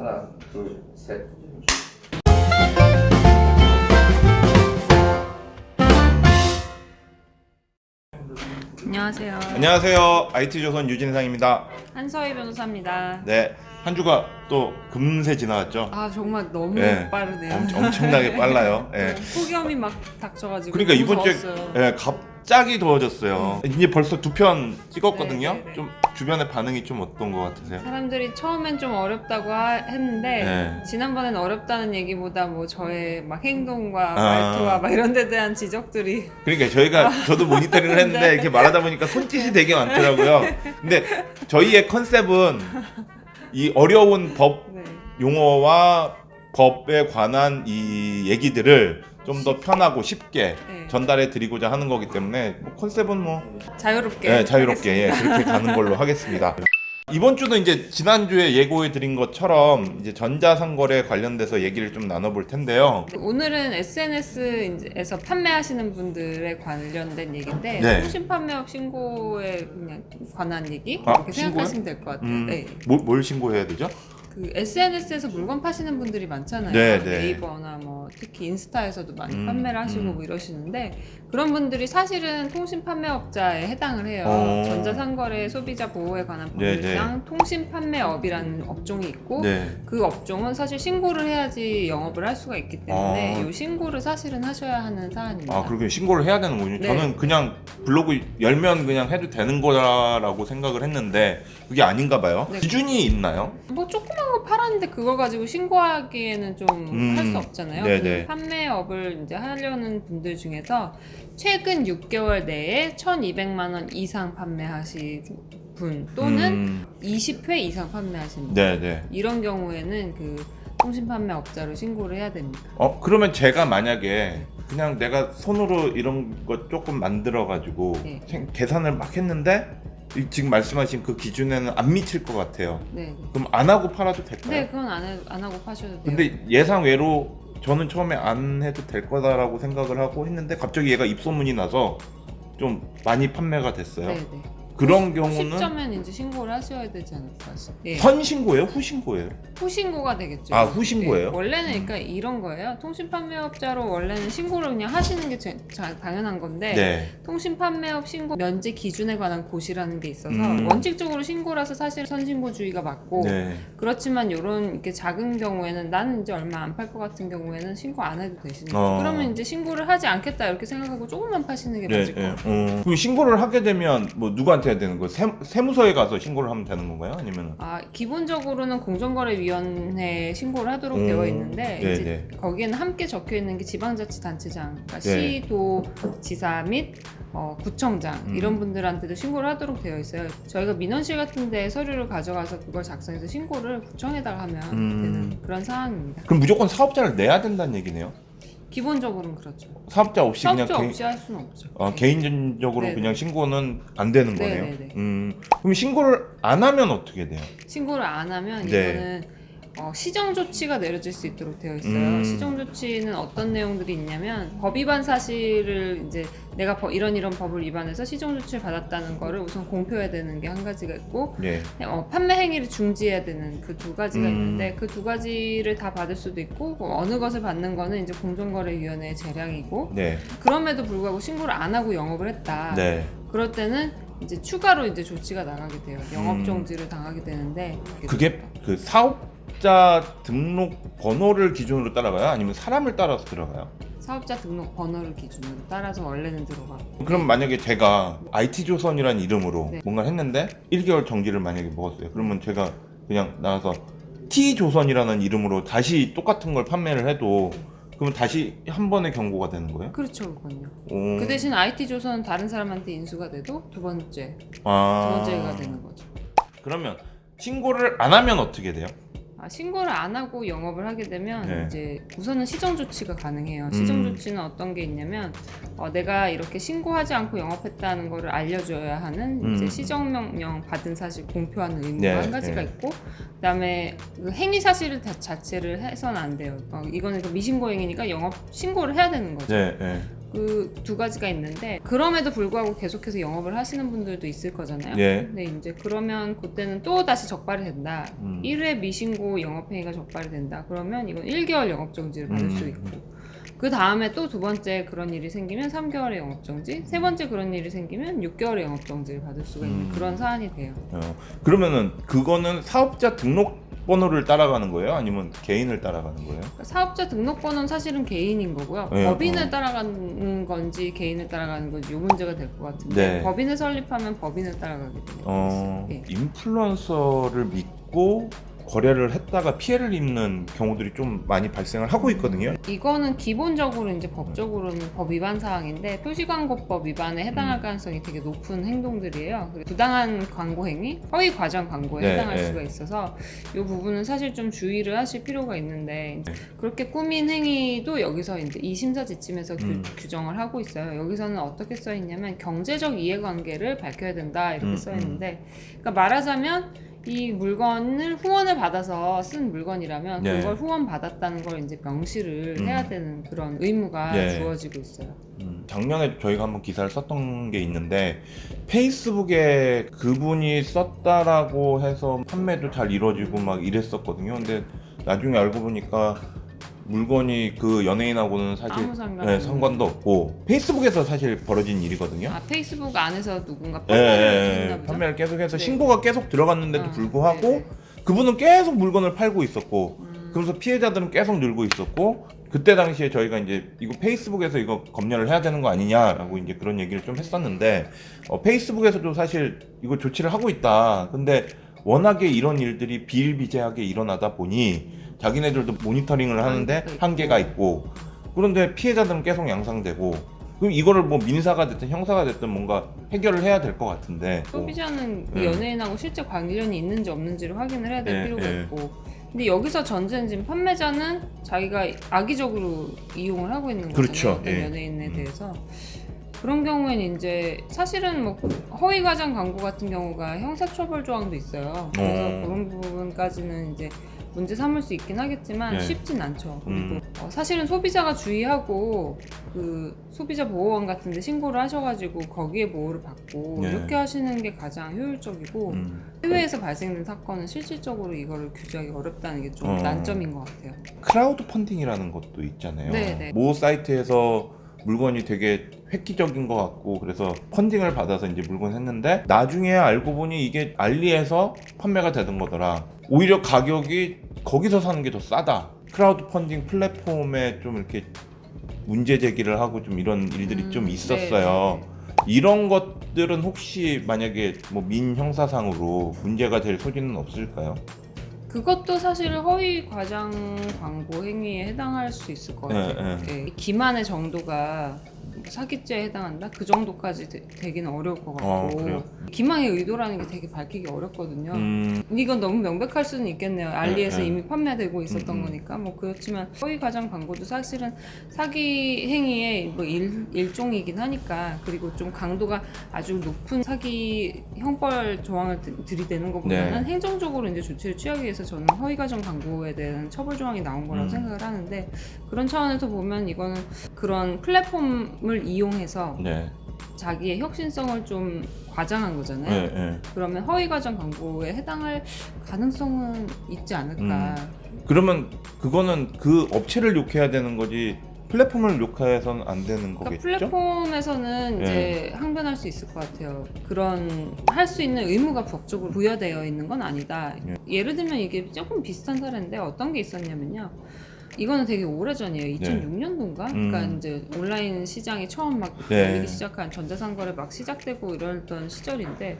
하나, 둘, 셋. 안녕하세요. 안녕하세요. IT조선 유진상입니다. 한서희 변호사입니다. 네. 한 주가 또 금세 지나갔죠. 아 정말 너무 네. 빠르네요. 엄, 엄청나게 빨라요. 예. 폭염이 막 닥쳐가지고 그러니까 너무 이번 주에 더웠어요. 예, 갑 자기 더워졌어요. 이제 벌써 두 편 찍었거든요. 네, 네, 네. 좀 주변의 반응이 좀 어떤 것 같으세요? 사람들이 처음엔 좀 어렵다고 하- 했는데 네. 지난번엔 어렵다는 얘기보다 뭐 저의 막 행동과 아. 말투와 막 이런 데 대한 지적들이 그러니까 저희가 저도 모니터링을 했는데 네. 이렇게 말하다 보니까 손짓이 되게 많더라고요. 근데 저희의 컨셉은 이 어려운 법 네. 용어와 법에 관한 이 얘기들을 좀 더 편하고 쉽게 네. 전달해 드리고자 하는 거기 때문에 뭐 컨셉은 뭐 자유롭게 네, 자유롭게 예. 그렇게 가는 걸로 하겠습니다. 이번 주도 이제 지난주에 예고해 드린 것처럼 이제 전자상거래 관련돼서 얘기를 좀 나눠볼 텐데요. 오늘은 SNS에서 판매하시는 분들에 관련된 얘기인데 네. 통신 판매업 신고에 그냥 관한 얘기 아, 이렇게 신고요? 생각하시면 될 것 같아요. 음, 네. 뭐, 뭘 신고해야 되죠? 그 SNS에서 물건 파시는 분들이 많잖아요. 네, 네. 네 이버나 뭐 특히 인스타에서도 많이 음, 판매를 하시고 음. 뭐 이러시는데 그런 분들이 사실은 통신 판매업자에 해당을 해요. 어. 전자상거래 소비자 보호에 관한 네, 법률상 통신 판매업이라는 업종이 있고 네. 그 업종은 사실 신고를 해야지 영업을 할 수가 있기 때문에 아. 이 신고를 사실은 하셔야 하는 사안입니다. 아, 그렇게 신고를 해야 되는군요. 네. 저는 그냥 블로그 열면 그냥 해도 되는 거라고 생각을 했는데 그게 아닌가 봐요. 네. 기준이 있나요? 뭐 조그만 거 팔았는데 그걸 가지고 신고하기에는 좀 음, 할수 없잖아요. 네네. 그 판매업을 이제 하려는 분들 중에서 최근 6개월 내에 1,200만 원 이상 판매하신 분 또는 음, 20회 이상 판매하신 분 네, 네. 이런 경우에는 그 통신 판매업자로 신고를 해야 됩니다. 어, 그러면 제가 만약에 그냥 내가 손으로 이런 거 조금 만들어 가지고 네. 계산을 막 했는데 이- 지금 말씀하신 그 기준에는 안 미칠 것 같아요. 네. 그럼 안 하고 팔아도 될까요? 네, 그건 안, 해, 안 하고 파셔도 돼요. 근데 예상 외로 저는 처음에 안 해도 될 거다라고 생각을 하고 했는데 갑자기 얘가 입소문이 나서 좀 많이 판매가 됐어요. 네, 네. 그런 경우는 시점엔 이제 신고를 하셔야 되지 않을까 싶 예. 선신고예요? 후신고예요? 후신고가 되겠죠. 아, 후신고예요? 예, 원래는 그러니까 이런 거예요. 통신 판매업자로 원래는 신고를 그냥 하시는 게 제- 자- 당연한 건데 네. 통신 판매업 신고 면제 기준에 관한 고시라는 게 있어서 음. 원칙적으로 신고라서 사실 선신고주의가 맞고 네. 그렇지만 이런 이렇게 작은 경우에는 나는 이제 얼마 안 팔 것 같은 경우에는 신고 안 해도 되시니까 어. 그러면 이제 신고를 하지 않겠다 이렇게 생각하고 조금만 파시는 게 네, 맞을 네. 것 같아요. 어. 그럼 신고를 하게 되면 뭐 누구한테 해야 되는 거예요? 세, 세무서에 가서 신고를 하면 되는 건가요? 아니면 아 기본적으로는 공정거래위원회에 신고를 하도록 음, 되어 있는데 네, 이제 네. 거기에는 함께 적혀 있는 게 지방자치단체장, 그러니까 네. 시도 지사 및 어, 구청장 음. 이런 분들한테도 신고를 하도록 되어 있어요. 저희가 민원실 같은데 서류를 가져가서 그걸 작성해서 신고를 구청에다가 하면 음. 되는 그런 상황입니다. 그럼 무조건 사업자를 내야 된다는 얘기네요. 기본적으로는 그렇죠. 사업자 없이 그냥 사업자 개인, 없이 할 수는 없죠. 어, 네. 개인적으로 네, 그냥 신고는 안 되는 네, 거네요. 네, 네. 음, 그럼 신고를 안 하면 어떻게 돼요? 신고를 안 하면 네. 이거는 어, 시정 조치가 내려질 수 있도록 되어 있어요. 음. 시정 조치는 어떤 내용들이 있냐면 법 위반 사실을 이제 내가 법- 이런 이런 법을 위반해서 시정 조치를 받았다는 거를 우선 공표해야 되는 게 한 가지가 있고 네. 어, 판매 행위를 중지해야 되는 그 두 가지가 음. 있는데 그 두 가지를 다 받을 수도 있고 뭐 어느 것을 받는 거는 이제 공정거래위원회의 재량이고 네. 그럼에도 불구하고 신고를 안 하고 영업을 했다. 네. 그럴 때는 이제 추가로 이제 조치가 나가게 돼요. 영업 음. 정지를 당하게 되는데 그게 그 사업 자 등록 번호를 기준으로 따라가요? 아니면 사람을 따라서 들어가요? 사업자 등록 번호를 기준으로 따라서 원래는 들어가. 그럼 만약에 제가 IT조선이라는 이름으로 네. 뭔가 했는데 1개월 정지를 만약에 먹었어요. 그러면 제가 그냥 나가서 T조선이라는 이름으로 다시 똑같은 걸 판매를 해도 그러면 다시 한 번의 경고가 되는 거예요? 그렇죠, 그건요. 오. 그 대신 IT 조선은 다른 사람한테 인수가 돼도 두 번째, 두 아. 번째가 되는 거죠. 그러면 신고를 안 하면 어떻게 돼요? 아, 신고를 안 하고 영업을 하게 되면 네. 이제 우선은 시정 조치가 가능해요. 시정 음. 조치는 어떤 게 있냐면 어, 내가 이렇게 신고하지 않고 영업했다는 거를 알려줘야 하는 음. 이제 시정 명령 받은 사실 공표하는 의무가 네, 한 가지가 네. 있고 그다음에 그 행위 사실을 다, 자체를 해서는 안 돼요. 어, 이거는 그 미신고 행위니까 영업 신고를 해야 되는 거죠. 네, 네. 그 두 가지가 있는데 그럼에도 불구하고 계속해서 영업을 하시는 분들도 있을 거잖아요. 네. 근데 이제 그러면 그때는 또 다시 적발이 된다. 음. 1회 미신고 영업행위가 적발이 된다. 그러면 이건 1개월 영업정지를 받을 음. 수 있고 그 다음에 또 두 번째 그런 일이 생기면 3개월의 영업정지, 세 번째 그런 일이 생기면 6개월의 영업정지를 받을 수가 있는 음. 그런 사안이 돼요. 어, 그러면은 그거는 사업자 등록번호를 따라가는 거예요? 아니면 개인을 따라가는 거예요? 그러니까 사업자 등록번호는 사실은 개인인 거고요. 네, 법인을 어. 따라가는 건지 개인을 따라가는 건지 요 문제가 될 것 같은데 네. 법인을 설립하면 법인을 따라가게 됩니다. 어, 예. 인플루언서를 믿고 거래를 했다가 피해를 입는 경우들이 좀 많이 발생을 하고 있거든요. 이거는 기본적으로 이제 법적으로는 법 위반 사항인데 표시광고법 위반에 해당할 음. 가능성이 되게 높은 행동들이에요. 그리고 부당한 광고 행위, 허위 과정 광고에 네, 해당할 네. 수가 있어서 이 부분은 사실 좀 주의를 하실 필요가 있는데 네. 그렇게 꾸민 행위도 여기서 이제 이 심사 지침에서 규- 음. 규 정을 하고 있어요. 여기서는 어떻게 써 있냐면 경제적 이해관계를 밝혀야 된다 이렇게 음, 써 있는데, 그러니까 말하자면 이 물건을 후원을 받아서 쓴 물건이라면 네. 그걸 후원 받았다는 걸 이제 명시를 음. 해야 되는 그런 의무가 네. 주어지고 있어요. 음, 작년에 저희가 한번 기사를 썼던 게 있는데 페이스북에 그분이 썼다라고 해서 판매도 잘 이루어지고 막 이랬었거든요. 근데 나중에 알고 보니까 물건이 그 연예인하고는 사실 아무 상관 네. 상관도 없고 페이스북에서 사실 벌어진 일이거든요. 아 페이스북 안에서 누군가 예, 판매를 예, 했나 예. 판매를 계속해서 네. 신고가 계속 들어갔는데도 아, 불구하고 네, 네. 그분은 계속 물건을 팔고 있었고 음, 그러면서 피해자들은 계속 늘고 있었고 그때 당시에 저희가 이제 이거 페이스북에서 이거 검열을 해야 되는 거 아니냐라고 이제 그런 얘기를 좀 했었는데 어, 페이스북에서도 사실 이거 조치를 하고 있다. 근데 워낙에 이런 일들이 비일비재하게 일어나다 보니 자기네들도 모니터링을 하는데 한계가 있고. 그런데 피해자들은 계속 양상되고 그럼 이거를 뭐 민사가 됐든 형사가 됐든 뭔가 해결을 해야 될 것 같은데 뭐, 소비자는 그 네. 연예인하고 실제 관련이 있는지 없는지를 확인을 해야 될 네, 필요가 네. 있고 근데 여기서 전제는 지금 판매자는 자기가 악의적으로 이용을 하고 있는 거잖아요 그렇죠. 예. 연예인에 음. 대해서 그런 경우에는 이제 사실은 뭐 허위 과장 광고 같은 경우가 형사처벌 조항도 있어요 그래서 어. 그런 부분까지는 이제 문제 삼을 수 있긴 하겠지만 네. 쉽진 않죠. 그리고 음. 어, 사실은 소비자가 주의하고 그 소비자 보호원 같은 데 신고를 하셔가지고 거기에 보호를 받고 네. 이렇게 하시는 게 가장 효율적이고 음. 해외에서 발생된 사건은 실질적으로 이거를 규제하기 어렵다는 게 좀 어. 난점인 것 같아요. 크라우드 펀딩이라는 것도 있잖아요. 네, 네. 모 사이트에서 물건이 되게 획기적인 것 같고 그래서 펀딩을 받아서 이제 물건 했는데 나중에 알고 보니 이게 알리에서 판매가 되는 거더라. 오히려 가격이 거기서 사는 게 더 싸다. 크라우드 펀딩 플랫폼에 좀 이렇게 문제 제기를 하고 좀 이런 일들이 음, 좀 네, 있었어요. 이런 것들은 혹시 만약에 뭐 민 형사상으로 문제가 될 소지는 없을까요? 그것도 사실 허위 과장 광고 행위에 해당할 수 있을 것 같아요. 네, 예, 기만의 정도가 사기죄에 해당한다? 그 정도까지 되, 기는 어려울 것 같고 어, 그래요? 기망의 의도라는 게 되게 밝히기 어렵거든요. 음, 이건 너무 명백할 수는 있겠네요. 알리에서 네, 네. 이미 판매되고 있었던 음, 음. 거니까 뭐 그렇지만 허위 과장 광고도 사실은 사기 행위의 뭐 일, 일종이긴 하니까 그리고 좀 강도가 아주 높은 사기 형벌 조항을 드- 들이대는 것보다는 네. 행정적으로 이제 조치를 취하기 위해서 저는 허위 과장 광고에 대한 처벌 조항이 나온 거라고 음. 생각을 하는데 그런 차원에서 보면 이거는 그런 플랫폼을 이용해서 네, 자기의 혁신성을 좀 과장한 거잖아요. 네, 네. 그러면 허위 과장 광고에 해당할 가능성은 있지 않을까. 그러면 그거는 그 업체를 욕해야 되는 거지 플랫폼을 욕해서는 안 되는 그러니까 거겠죠? 플랫폼에서는 네. 이제 항변할 수 있을 것 같아요. 그런 할 수 있는 의무가 법적으로 부여되어 있는 건 아니다. 네. 예를 들면 이게 조금 비슷한 사례인데 어떤 게 있었냐면요. 이거는 되게 오래 전이에요. 2006년도인가? 그러니까 음. 이제 온라인 시장이 처음 막 네. 열리기 시작한 전자상거래 막 시작되고 이러던 시절인데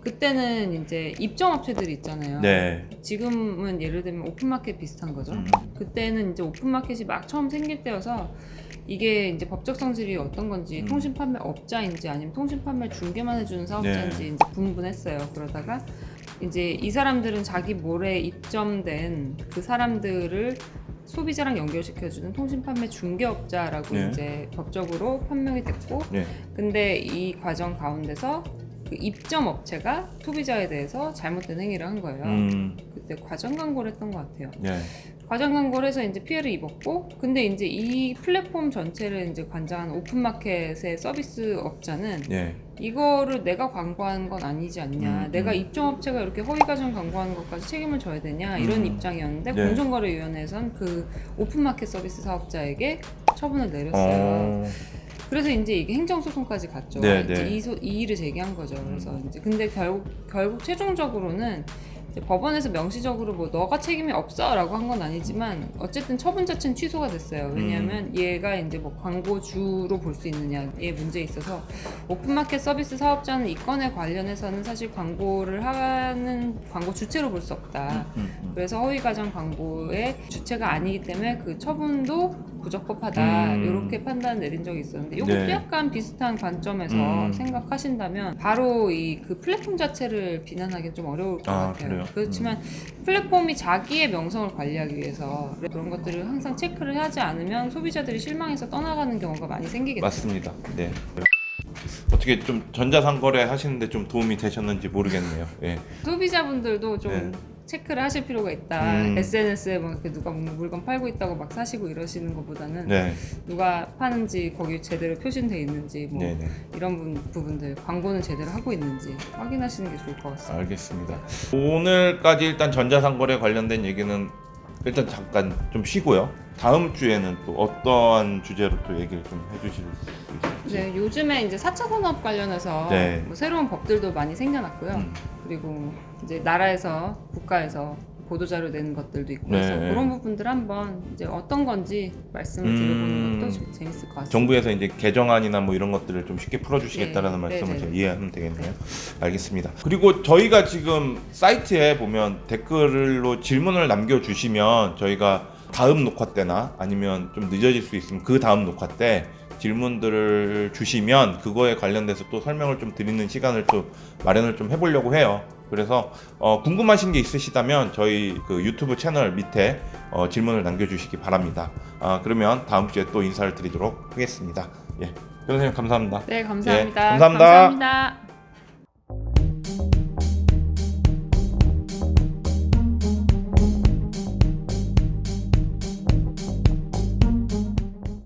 그때는 이제 입점업체들이 있잖아요. 네. 지금은 예를 들면 오픈마켓 비슷한 거죠. 음. 그때는 이제 오픈마켓이 막 처음 생길 때여서 이게 이제 법적 성질이 어떤 건지 음. 통신 판매 업자인지 아니면 통신 판매 중개만 해주는 사업자인지 네. 이제 분분했어요. 그러다가 이제 이 사람들은 자기 몰에 입점된 그 사람들을 소비자랑 연결시켜주는 통신 판매 중개업자라고 네. 이제 법적으로 판명이 됐고 네. 근데 이 과정 가운데서 그 입점 업체가 소비자에 대해서 잘못된 행위를 한 거예요. 음. 그때 과정 광고를 했던 것 같아요. 네. 과정 광고를 해서 이제 피해를 입었고, 근데 이제 이 플랫폼 전체를 이제 관장한 오픈마켓의 서비스 업자는 네. 이거를 내가 광고한 건 아니지 않냐. 음, 내가 음. 입점업체가 이렇게 허위 과정 광고하는 것까지 책임을 져야 되냐 이런 음. 입장이었는데 네. 공정거래위원회에선 그 오픈마켓 서비스 사업자에게 처분을 내렸어요. 어, 그래서 이제 이게 행정소송까지 갔죠. 네, 이제 네. 이, 소, 이 일을 제기한 거죠. 그래서 이제 근데 결국 결국 최종적으로는 법원에서 명시적으로 뭐 너가 책임이 없어라고 한 건 아니지만 어쨌든 처분 자체는 취소가 됐어요. 왜냐하면 음. 얘가 이제 뭐 광고주로 볼 수 있느냐의 문제에 있어서 오픈마켓 서비스 사업자는 이 건에 관련해서는 사실 광고를 하는 광고 주체로 볼 수 없다. 음, 음. 그래서 허위 과장 광고의 주체가 아니기 때문에 그 처분도 부적법하다 음. 이렇게 판단 내린 적이 있었는데 이것도 네. 약간 비슷한 관점에서 음. 생각하신다면 바로 이 그 플랫폼 자체를 비난하기 좀 어려울 것 아, 같아요. 그래요? 그렇지만 플랫폼이 자기의 명성을 관리하기 위해서 그런 것들을 항상 체크를 하지 않으면 소비자들이 실망해서 떠나가는 경우가 많이 생기겠죠. 맞습니다. 네. 어떻게 좀 전자상거래 하시는데 좀 도움이 되셨는지 모르겠네요. 예. 소비자분들도 좀 네. 체크를 하실 필요가 있다. 음. SNS에 뭐 이렇게 누가 뭐 물건 팔고 있다고 막 사시고 이러시는 것보다는 네. 누가 파는지 거기 제대로 표시돼 있는지 뭐 네, 네. 이런 분, 부분들 광고는 제대로 하고 있는지 확인하시는 게 좋을 것 같습니다. 알겠습니다. 오늘까지 일단 전자상거래 관련된 얘기는 일단 잠깐 좀 쉬고요. 다음 주에는 또 어떠한 주제로 또 얘기를 좀 해주실 수 있을지. 네, 요즘에 이제 4차 산업 관련해서 네. 뭐 새로운 법들도 많이 생겨났고요. 음. 그리고 이제 나라에서 국가에서 보도자료 낸 것들도 있고 그래서 네. 그런 부분들 한번 이제 어떤 건지 말씀을 음. 드려보는 것도 좀 재밌을 것 같습니다. 정부에서 이제 개정안이나 뭐 이런 것들을 좀 쉽게 풀어주시겠다라는 네, 말씀을 네, 제가 네. 이해하면 되겠네요. 알겠습니다. 그리고 저희가 지금 사이트에 보면 댓글로 질문을 남겨주시면 저희가 다음 녹화 때나 아니면 좀 늦어질 수 있으면 그 다음 녹화 때 질문들을 주시면 그거에 관련돼서 또 설명을 좀 드리는 시간을 또 마련을 좀 해보려고 해요. 그래서 어, 궁금하신 게 있으시다면 저희 그 유튜브 채널 밑에 어, 질문을 남겨주시기 바랍니다. 아, 그러면 다음 주에 또 인사를 드리도록 하겠습니다. 예, 변호사님 감사합니다. 네, 감사합니다. 예, 감사합니다. 감사합니다.